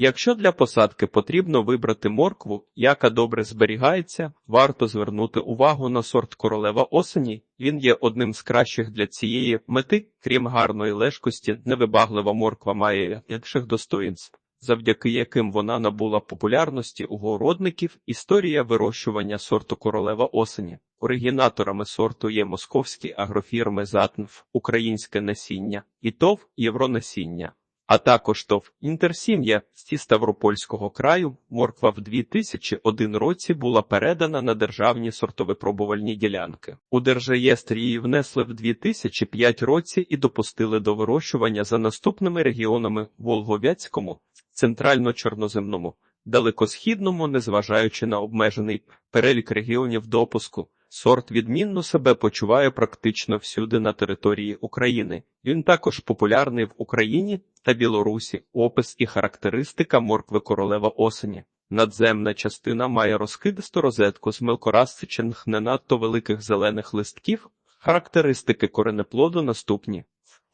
Якщо для посадки потрібно вибрати моркву, яка добре зберігається, варто звернути увагу на сорт королева осені. Він є одним з кращих для цієї мети, крім гарної лежкості, невибаглива морква має інших достоїнств, завдяки яким вона набула популярності у городників. Історія вирощування сорту королева осені. Оригінаторами сорту є московські агрофірми Затнф, українське насіння і ТОВ Євронасіння а також ТОВ «Інтерсім'я» зі Ставропольського краю. Морква в 2001 році була передана на державні сортовипробувальні ділянки. У Держреєстрі її внесли в 2005 році і допустили до вирощування за наступними регіонами Волговяцькому, центрально-чорноземному, далекосхідному, незважаючи на обмежений перелік регіонів допуску. Сорт відмінно себе почуває практично всюди на території України. Він також популярний в Україні та Білорусі. Опис і характеристика моркви королева осені. Надземна частина має розкидисту розетку з мелкорасичених не надто великих зелених листків. Характеристики коренеплоду наступні.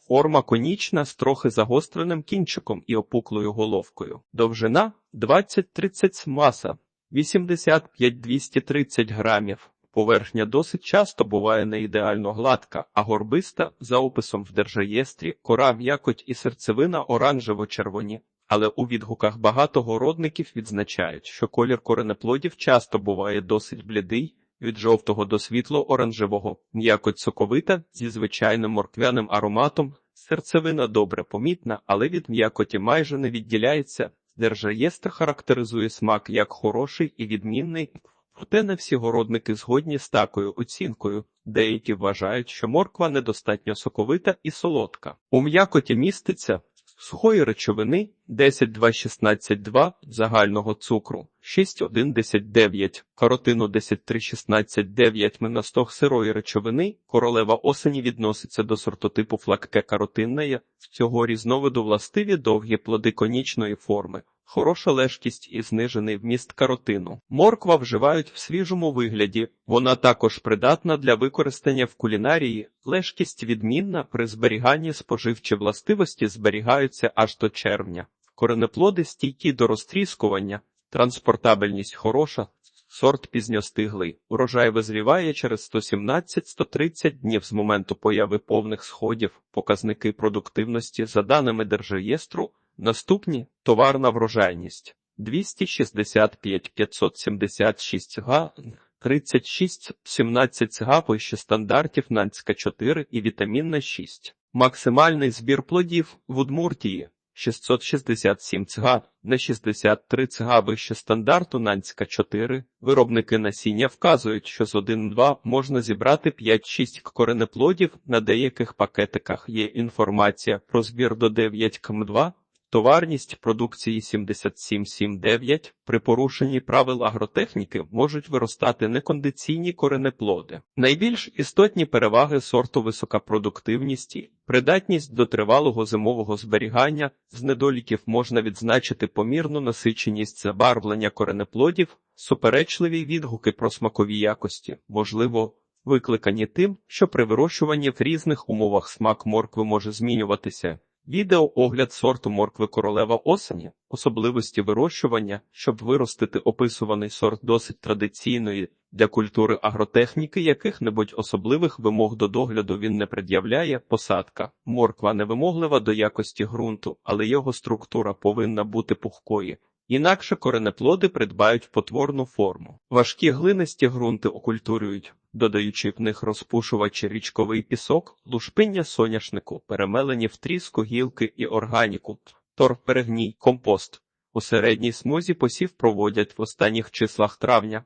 Форма конічна з трохи загостреним кінчиком і опуклою головкою. Довжина 20-30 маса 85-230 грамів. Поверхня досить часто буває не ідеально гладка, а горбиста, за описом в держреєстрі, кора м'якоть і серцевина оранжево-червоні. Але у відгуках багато городників відзначають, що колір коренеплодів часто буває досить блідий, від жовтого до світло-оранжевого, м'якоть соковита зі звичайним морквяним ароматом, серцевина добре помітна, але від м'якоті майже не відділяється. Держреєстр характеризує смак як хороший і відмінний. Проте не всі городники згодні з такою оцінкою. Деякі вважають, що морква недостатньо соковита і солодка. У м'якоті міститься сухої речовини 10,2,16,2 загального цукру, 6,1,10,9, каротину 10,3,16,9 миностог сирої речовини, королева осені відноситься до сортотипу флакке каротинної, цього різновиду властиві довгі плоди конічної форми. Хороша лежкість і знижений вміст каротину. Морква вживають в свіжому вигляді, вона також придатна для використання в кулінарії, лежкість відмінна при зберіганні споживчі властивості зберігаються аж до червня. Коренеплоди стійкі до розтріскування, транспортабельність хороша, сорт пізньостиглий. Урожай визріває через 117-130 днів з моменту появи повних сходів, показники продуктивності за даними Держреєстру. Наступні товарна врожайність 265 576 га, 36 17 га вище стандартів Нанська 4 і вітамінна 6. Максимальний збір плодів в Удмуртії 667 цга, на 63 цга вище стандарту Нанська 4. Виробники насіння вказують, що з 1-2 можна зібрати 5-6 коренеплодів, на деяких пакетиках є інформація про збір до 9 км2. Товарність продукції 77,79 при порушенні правил агротехніки можуть виростати некондиційні коренеплоди. Найбільш істотні переваги сорту висока продуктивність, придатність до тривалого зимового зберігання, з недоліків можна відзначити помірну насиченість забарвлення коренеплодів, суперечливі відгуки про смакові якості, можливо, викликані тим, що при вирощуванні в різних умовах смак моркви може змінюватися. Відео огляд сорту моркви королева осені, особливості вирощування, щоб виростити описуваний сорт досить традиційної для культури агротехніки, яких-небудь особливих вимог до догляду він не пред'являє. Посадка морква невимоглива до якості ґрунту, але його структура повинна бути пухкої. Інакше коренеплоди придбають потворну форму. Важкі глинисті ґрунти окультурюють додаючи в них розпушувачі річковий пісок, лушпиння соняшнику, перемелені в тріску гілки і органіку, торф-перегній, компост. У середній смузі посів проводять в останніх числах травня.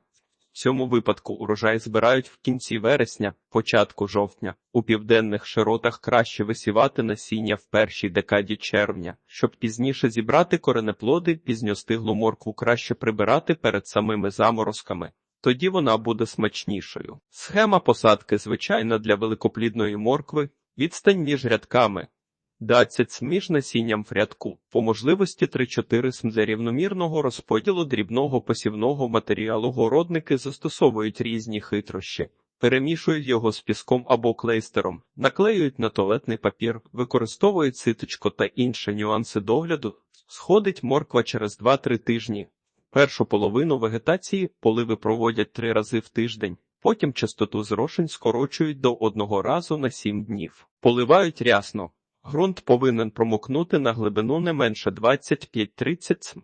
В цьому випадку урожай збирають в кінці вересня, початку жовтня. У південних широтах краще висівати насіння в першій декаді червня, щоб пізніше зібрати коренеплоди, пізньостиглу моркву краще прибирати перед самими заморозками тоді вона буде смачнішою. Схема посадки звичайна для великоплідної моркви, відстань між рядками. 20 см між насінням в рядку, по можливості 3-4 см для рівномірного розподілу дрібного посівного матеріалу городники застосовують різні хитрощі, перемішують його з піском або клейстером, наклеюють на туалетний папір, використовують ситочко та інші нюанси догляду. Сходить морква через 2-3 тижні. Першу половину вегетації поливи проводять три рази в тиждень. Потім частоту зрошень скорочують до одного разу на 7 днів. Поливають рясно. Ґрунт повинен промокнути на глибину не менше 25-30 см.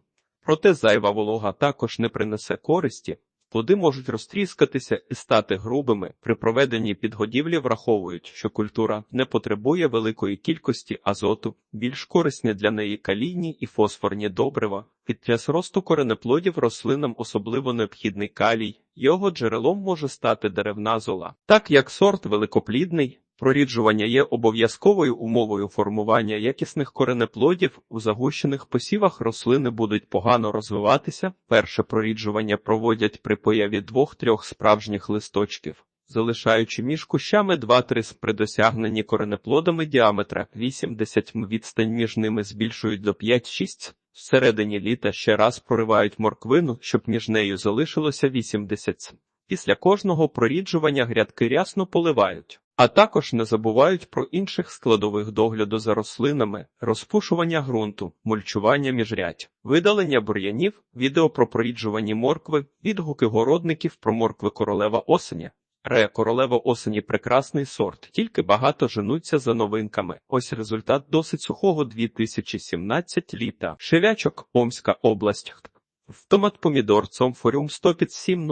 Проте зайва волога також не принесе користі. Плоди можуть розтріскатися і стати грубими. При проведенні підгодівлі враховують, що культура не потребує великої кількості азоту, більш корисні для неї калійні і фосфорні добрива. Під час росту коренеплодів рослинам особливо необхідний калій. Його джерелом може стати деревна зола. Так як сорт великоплідний, Проріджування є обов'язковою умовою формування якісних коренеплодів. У загущених посівах рослини будуть погано розвиватися. Перше проріджування проводять при появі двох-трьох справжніх листочків, залишаючи між кущами 2-3 при досягненні коренеплодами діаметра 80 м. Відстань між ними збільшують до 5-6 Всередині літа ще раз проривають морквину, щоб між нею залишилося 80. Після кожного проріджування грядки рясно поливають. А також не забувають про інших складових догляду за рослинами, розпушування ґрунту, мульчування міжрядь, видалення бур'янів, відео про проріджувані моркви, відгуки городників про моркви королева осені. Ре королева осені прекрасний сорт, тільки багато женуться за новинками. Ось результат досить сухого 2017 літа. Шевячок, Омська область. Томат помідор цомфоріум 157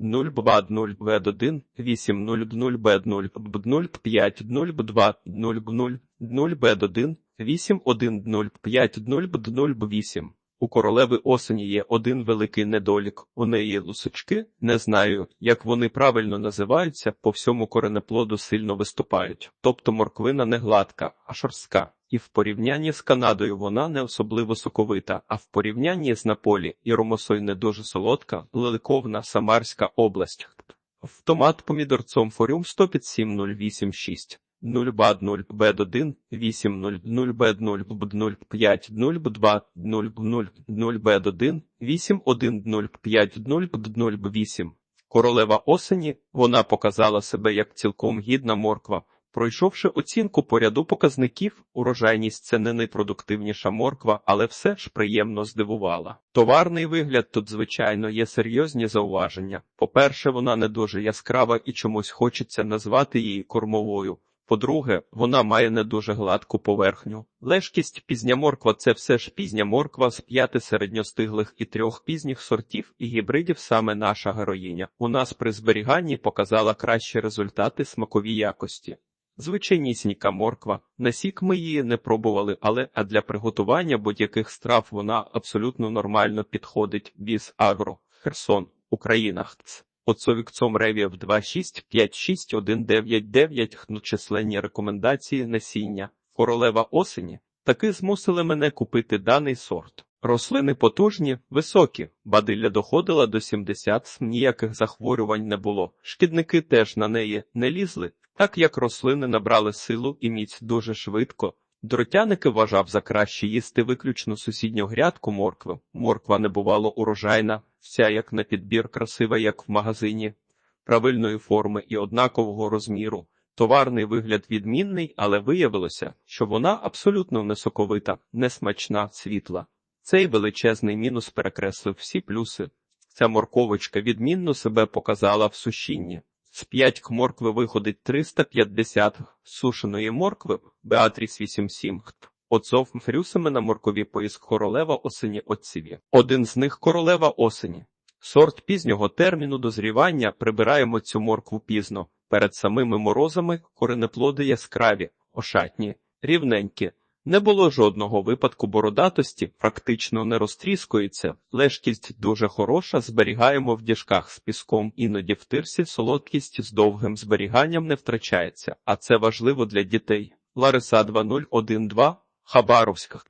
0 б 0 б 1 8 0 0 б 0 б 0 5 0 б 2 0 б 0 0 б 1 8 1 0 5 0 б 0 б 8 у королеви осені є один великий недолік. У неї лусочки, не знаю, як вони правильно називаються, по всьому коренеплоду сильно виступають. Тобто морквина не гладка, а шорстка. І в порівнянні з Канадою вона не особливо соковита, а в порівнянні з Наполі і Ромосой не дуже солодка, лиликовна Самарська область. В томат помідорцом форюм 105086. 0 бад 0 бед 1 8 0 0 бед 0 бд 0 5 0 б 2 0 б 0 0 бед 1 8 1 0 5 0 бд 0 б 8. Королева осені вона показала себе як цілком гідна морква. Пройшовши оцінку по ряду показників, урожайність це не найпродуктивніша морква, але все ж приємно здивувала. Товарний вигляд тут, звичайно, є серйозні зауваження. По-перше, вона не дуже яскрава і чомусь хочеться назвати її кормовою. По-друге, вона має не дуже гладку поверхню. Лежкість пізня морква це все ж пізня морква з п'яти середньостиглих і трьох пізніх сортів і гібридів саме наша героїня. У нас при зберіганні показала кращі результати смаковій якості. Звичайнісінька морква. На сік ми її не пробували, але а для приготування будь-яких страв вона абсолютно нормально підходить. Віз Агро, Херсон, Україна. Оцовікцом Ревів 2656199 численні рекомендації насіння. Королева осені таки змусили мене купити даний сорт. Рослини потужні, високі, бадилля доходила до 70, ніяких захворювань не було. Шкідники теж на неї не лізли, так як рослини набрали силу і міць дуже швидко. Дротяники вважав за краще їсти виключно сусідню грядку моркви. Морква не бувало урожайна, вся як на підбір красива, як в магазині, правильної форми і однакового розміру. Товарний вигляд відмінний, але виявилося, що вона абсолютно несоковита, несмачна, світла. Цей величезний мінус перекреслив всі плюси. Ця морковочка відмінно себе показала в сушінні. З 5 моркви виходить 350 сушеної моркви, Беатріс 87 Оцов фрюсами на моркові поїзд королева осені отціві. Один з них королева осені. Сорт пізнього терміну дозрівання прибираємо цю моркву пізно. Перед самими морозами коренеплоди яскраві, ошатні, рівненькі. Не було жодного випадку бородатості, практично не розтріскується, лежкість дуже хороша, зберігаємо в діжках з піском, іноді в тирсі солодкість з довгим зберіганням не втрачається, а це важливо для дітей. Лариса 2012, Хабаровська.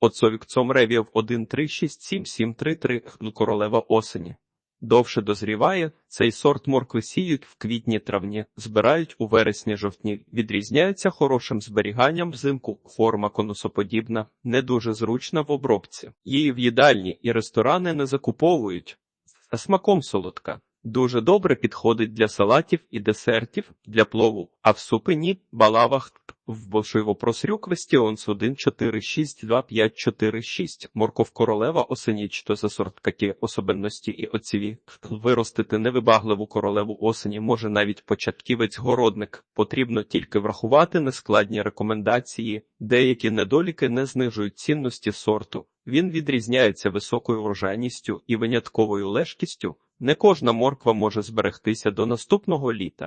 Отцовік Цомревів 1367733 королева осені. Довше дозріває, цей сорт моркви сіють в квітні-травні, збирають у вересні-жовтні, відрізняється хорошим зберіганням взимку, форма конусоподібна, не дуже зручна в обробці. Її в їдальні і ресторани не закуповують, а смаком солодка. Дуже добре підходить для салатів і десертів, для плову, а в супині, балавах, в бошиво Квестіон 1 4 6 2 5 4 6 Морков королева осені то за сорт які особенності і оціві. Виростити невибагливу королеву осені може навіть початківець-городник. Потрібно тільки врахувати нескладні рекомендації. Деякі недоліки не знижують цінності сорту. Він відрізняється високою врожайністю і винятковою лежкістю. Не кожна морква може зберегтися до наступного літа.